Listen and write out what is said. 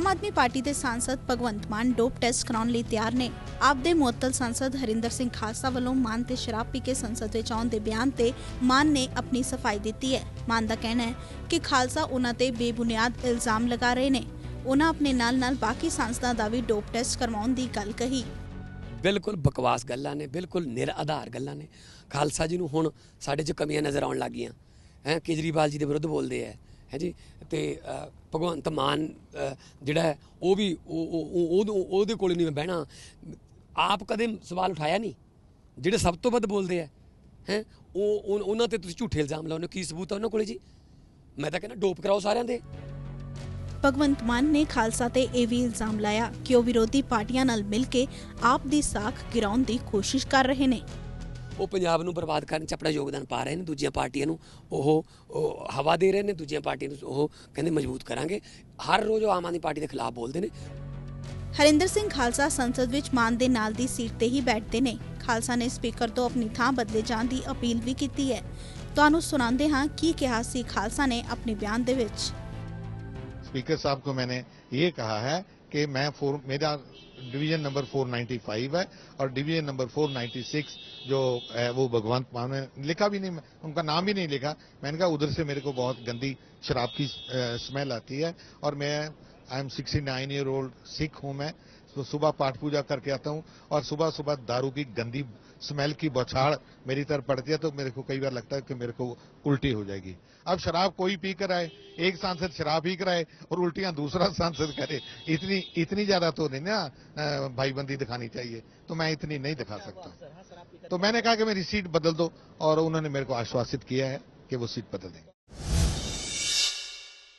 ਆਮ Aadmi party ਦੇ ਸਾਂਸਦ Bhagwant Mann dope test ਕਰਾਉਣ ਲਈ ਤਿਆਰ ਨੇ। ਆਪ ਮੁਅੱਤਲ ਸਾਂਸਦ ਹਰਿੰਦਰ ਸਿੰਘ ਖਾਲਸਾ ਵੱਲੋਂ ਮਾਨ ਤੇ ਸ਼ਰਾਬ ਪੀ ਕੇ ਸੰਸਦ ਵਿੱਚ ਆਉਣ ਦੇ ਬਿਆਨ ਤੇ ਮਾਨ ਨੇ ਆਪਣੀ ਸਫ਼ਾਈ ਦਿੱਤੀ ਹੈ। ਮਾਨ ਦਾ ਕਹਿਣਾ ਹੈ ਕਿ ਖਾਲਸਾ ਉਹਨਾਂ ਤੇ ਬੇਬੁਨਿਆਦ ਇਲਜ਼ਾਮ ਲਗਾ ਰਹੇ ਨੇ। ਉਹਨਾਂ ਆਪਣੇ ਨਾਲ-ਨਾਲ ਬਾਕੀ ਸਾਂਸਦਾਂ ਦਾ ਵੀ ਡੋਪ ਟੈਸਟ ਕਰਵਾਉਣ ਦੀ ਗੱਲ ਕਹੀ। ਬਿਲਕੁਲ ਬਕਵਾਸ ਗੱਲਾਂ ਨੇ, ਬਿਲਕੁਲ ਨਿਰ ਗੱਲਾਂ ਨੇ। ਖਾਲਸਾ ਜੀ ਨੂੰ ਹੁਣ ਸਾਡੇ 'ਚ ਕਮੀਆਂ ਨਜ਼ਰ ਆਉਣ ਲੱਗੀਆਂ ਹੈ, ਕੇਜਰੀਵਾਲ ਜੀ ਦੇ ਵਿਰੁੱਧ ਬੋਲਦੇ ਆ। ਹੈ ਜੀ? ਤੇ ਭਗਵੰਤ ਮਾਨ ਜਿਹੜਾ ਉਹ ਵੀ, ਉਹ- ਉਹਦੇ- ਉਹਦੇ ਨਹੀਂ ਮੈਂ ਬਹਿਣਾ। ਆਪ ਕਦੇ ਸਵਾਲ ਉਠਾਇਆ ਨਹੀਂ? ਜਿਹੜੇ ਸਭ ਤੋਂ ਵੱਧ ਬੋਲਦੇ ਆ, ਹੈ? ਉਹ, ਉਹਨਾਂ ਤੇ ਤੁਸੀਂ ਝੂਠੇ ਇਲਜ਼ਾਮ ਲਾਉਂਦੇ ਹੋ। ਕੀ ਸਬੂਤ ਆ ਉਹਨਾਂ ਕੋਲੇ ਜੀ? ਮੈਂ ਤਾਂ ਕਹਿੰਦਾ ਡੋਪ ਕਰਾਓ ਸਾਰਿਆਂ ਦੇ। ਭਗਵੰਤ ਮਾਨ ਨੇ ਖਾਲਸਾ ਤੇ ਇਹ ਵੀ ਇਲਜ਼ਾਮ ਲਾਇਆ ਕਿ ਉਹ ਵਿਰੋਧੀ ਪਾਰਟੀਆਂ ਨਾਲ ਮਿਲ ਕੇ ਆਪ ਦੀ ਸਾਖ ਗਿਰਾਉਣ ਦੀ ਕੋਸ਼ਿਸ਼ ਕਰ ਰਹੇ ਨੇ। ਉਹ ਪੰਜਾਬ ਨੂੰ ਬਰਬਾਦ ਕਰਨ 'ਚ ਆਪਣਾ ਯੋਗਦਾਨ ਪਾ ਰਹੇ ਨੇ ਦੂਜੀਆਂ ਪਾਰਟੀਆਂ ਨੂੰ ਉਹ ਉਹ ਹਵਾ ਦੇ ਰਹੇ ਨੇ ਦੂਜੀਆਂ ਪਾਰਟੀਆਂ ਨੂੰ ਉਹ ਕਹਿੰਦੇ ਮਜ਼ਬੂਤ ਕਰਾਂਗੇ ਹਰ ਰੋਜ਼ ਉਹ ਆਮ ਆਦਮੀ ਪਾਰਟੀ ਦੇ ਖਿਲਾਫ ਬੋਲਦੇ ਨੇ ਹਰਿੰਦਰ ਸਿੰਘ ਖਾਲਸਾ ਸੰਸਦ ਵਿੱਚ ਮਾਨ ਦੇ ਨਾਲ ਦੀ ਸੀਟ ਤੇ ਹੀ ਬੈਠਦੇ ਨੇ ਖਾਲਸਾ ਨੇ ਸਪੀਕਰ ਤੋਂ ਆਪਣੀ ਥਾਂ ਬਦਲੇ ਜਾਣ ਦੀ ਅਪੀਲ ਵੀ ਕੀਤੀ ਹੈ ਤੁਹਾਨੂੰ ਸੁਣਾਉਂਦੇ ਹਾਂ ਕੀ ਕਿਹਾ ਸੀ ਖਾਲਸਾ ਨੇ ਆਪਣੇ ਬਿਆਨ ਦੇ ਵਿੱਚ स्पीकर साहब को मैंने ये कहा है कि मैं फोर मेरा डिवीज़न नंबर 495 है और डिवीज़न नंबर 496 जो है, वो भगवंत मान ने लिखा भी नहीं, उनका नाम भी नहीं लिखा। मैंने कहा, उधर से मेरे को बहुत गंदी शराब की स्मेल आती है और मैं I am 69 year old Sikh हूँ मैं तो सुबह पाठ पूजा करके आता हूँ और सुबह सुबह दारू की गंदी स्मेल की बौछार मेरी तरफ़ पड़ती है तो मेरे को कई बार लगता है कि मेरे को उल्टी हो जाएगी। अब शराब कोई पी कर आए एक सांसद शराब पी कर आए और उल्टियाँ दूसरा सांसद करे इतनी इतनी ज़्यादा तो नहीं ना भाईबंदी दिखानी चाहिए तो मैं इतनी नहीं दिखा सकता। तो मैंने कहा कि मेरी सीट बदल दो और उन्होंने मेरे को आश्वासित किया है कि वो सीट बदल देंगे।